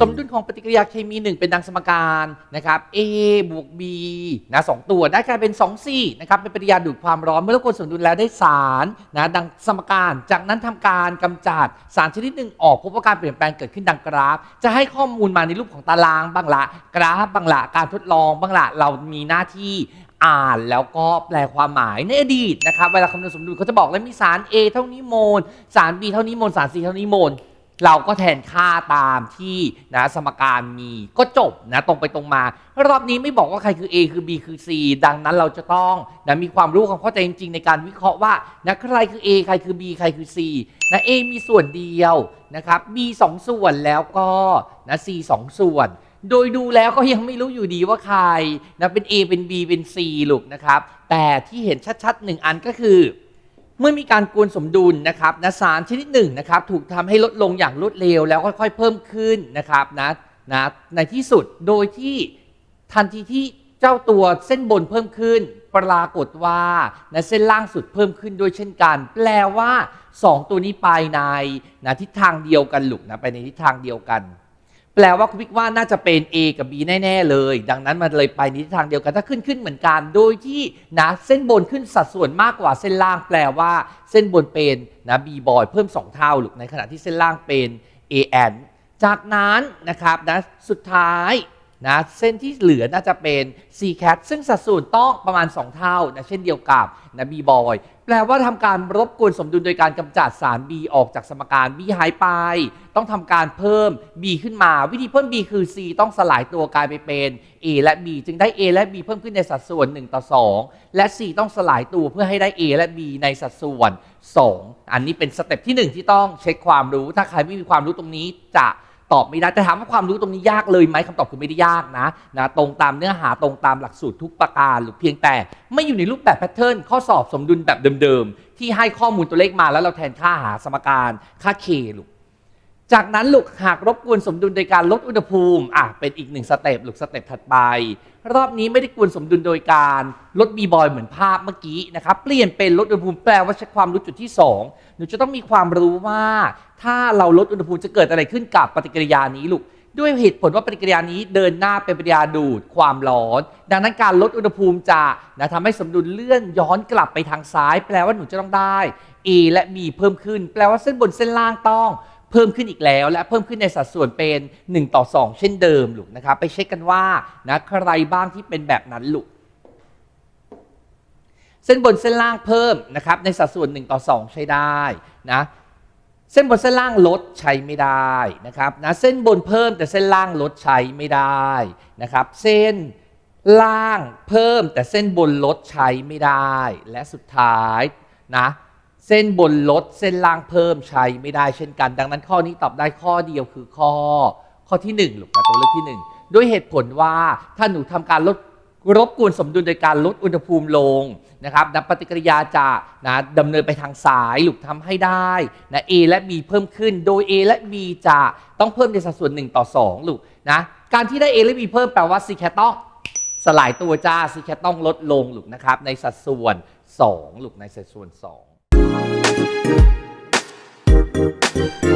สมดุลของปฏิกิริยาเคมี 1 เป็นดังสมการนะครับ A บวก B นะสองตัวได้กลายเป็น 2 C นะครับเป็นปฏิกิริยาดูดความร้อนเมื่อเรากดสมดุลแล้วได้สารนะดังสมการ จากนั้นทำการกำจัดสารชนิดหนึ่งออกพบว่าการเปลี่ยนแปลงเกิดขึ้นดังกราฟ จะให้ข้อมูลมาในรูปของตารางบ้างละกราฟบ้างละการทดลองบ้างละเรามีหน้าที่อ่านแล้วก็แปลความหมายในอดีตนะครับเวลาคำนวณสมดุลเขาจะบอกแล้วมีสาร A เท่านี้โมล สาร B เท่านี้โมล สาร C เท่านี้โมล เราก็แทนค่าตามที่นะสมการมีก็จบนะตรงไปตรงมา รอบนี้ไม่บอกว่าใครคือ A คือ B คือ C ดังนั้นเราจะต้องนะมีความรู้ความเข้าใจจริงๆ ในการวิเคราะห์ว่านะใครคือ A ใครคือ B ใครคือ C นะ A มีส่วนเดียวนะครับ B สองส่วนแล้วก็นะ C สองส่วนโดยดูแล้วก็ยังไม่รู้อยู่ดีว่าใครนะเป็น A เป็น B เป็น C ลูกนะครับ แต่ที่เห็นชัดๆหนึ่งอันก็คือ เมื่อมีการกวนสมดุลนะครับนะสารชนิดหนึ่งนะครับถูกทำให้ลดลงอย่างรวดเร็วแล้วค่อยๆเพิ่มขึ้นนะครับนะนะในที่สุดโดยที่ทันทีที่เจ้าตัวเส้นบนเพิ่มขึ้น ปรากฏว่านะเส้นล่างสุดเพิ่มขึ้นด้วยเช่นกัน แปลว่า 2 ตัวนี้ไปในนะทิศทางเดียวกันหลุกนะไปในทิศทางเดียวกัน แปลว่าคุณวิกว่าน่าจะเป็น A กับ B แน่ๆเลย ดังนั้นมันเลยไปในทิศทางเดียวกันถ้าขึ้นขึ้นเหมือนกันโดยที่นะเส้นบนขึ้นสัดส่วนมากกว่าเส้นล่างแปลว่าเส้นบนเป็นนะ B บอยเพิ่ม 2 เท่าหรือในขณะที่เส้นล่างเป็น A n จากนั้นนะครับนะสุดท้าย นะเส้นที่เหลือน่าจะเป็น C cat ซึ่งสัดส่วนต้องประมาณ 2 เท่านะเช่นเดียวกับนะ B boy แปลว่าทำการรบกวนสมดุลโดยการกำจัดสาร B ออกจากสมการ B หายไป ต้องทำการเพิ่ม B ขึ้นมา วิธีเพิ่ม B คือ C ต้องสลายตัวกลายไปเป็น A และ B จึงได้ A และ B เพิ่มขึ้นในสัดส่วน 1 ต่อ 2 และ C ต้องสลายตัวเพื่อให้ได้ A และ B ในสัดส่วน 2 อันนี้เป็นสเต็ปที่ 1 ที่ต้องเช็คความรู้ ถ้าใครไม่มีความรู้ตรงนี้จะ ตอบไม่ได้แต่ถามว่าความรู้ตรงนี้ยากเลยไหมคำตอบคือไม่ได้ยากนะนะตรงตามเนื้อหาตรงตามหลักสูตรทุกประการหรือเพียงแต่ ไม่อยู่ในรูปแบบแพทเทิร์นข้อสอบสมดุลแบบเดิมๆที่ให้ข้อมูลตัวเลขมาแล้วเราแทนค่าหาสมการค่า k ลูก จากนั้นลูกหากรบกวนสมดุลโดยการลดอุณหภูมิอะเป็นอีกหนึ่งสเต็ปลูกสเต็ปถัดไป รอบนี้ไม่ได้กวนสมดุลโดยการลดบีบอยเหมือนภาพเมื่อกี้นะครับเปลี่ยนเป็นลดอุณหภูมิแปลว่าใช้ความรู้จุดที่ 2 หนูจะต้องมีความรู้ว่าถ้าเราลดอุณหภูมิจะเกิดอะไรขึ้นกับปฏิกิริยานี้ลูกด้วยเหตุผลว่าปฏิกิริยานี้เดินหน้าเป็นปฏิกิริยาดูดความร้อน ดังนั้นการลดอุณหภูมิจะนะทำให้สมดุลเลื่อนย้อนกลับไปทางซ้าย แปลว่าหนูจะต้องได้ A และ B เพิ่มขึ้น แปลว่าเส้นบนเส้นล่างต้อง เพิ่มขึ้นอีกแล้วและเพิ่มขึ้นในสัดส่วนเป็น 1 ต่อ 2 เช่นเดิมลูกนะครับ ไปเช็คกันว่านะใครบ้างที่เป็นแบบนั้นลูกเส้นบนเส้นล่างเพิ่มนะครับในสัดส่วน 1 ต่อ 2 ใช้ได้นะเส้นบนเส้นล่างลดใช้ไม่ได้นะครับนะเส้นบนเพิ่มแต่เส้นล่างลดใช้ไม่ได้นะครับ เส้นล่างเพิ่มแต่เส้นบนลดใช้ไม่ได้ และสุดท้ายนะ เส้นบนลดเส้นล่างเพิ่มใช้ไม่ได้เช่นกัน ดังนั้นข้อนี้ตอบได้ข้อเดียวคือข้อ ข้อที่1หรือตัวเลือกที่ 1 ด้วยเหตุผลว่าถ้าหนูทำการลดรบกวนสมดุลโดยการลดอุณหภูมิลงนะครับนะปฏิกิริยาจะนะดำเนินไปทางซ้ายหรือทำให้ได้นะ A และ B เพิ่มขึ้น โดย A และ B จะต้องเพิ่มในสัดส่วน 1 ต่อ2ลูกนะการที่ได้ A และ B เพิ่มแปลว่า C แคต้องสลายตัวจ้า C แคต้องลดลงลูกนะครับในสัดส่วน2ลูกในสัดส่วน 2 Thank you.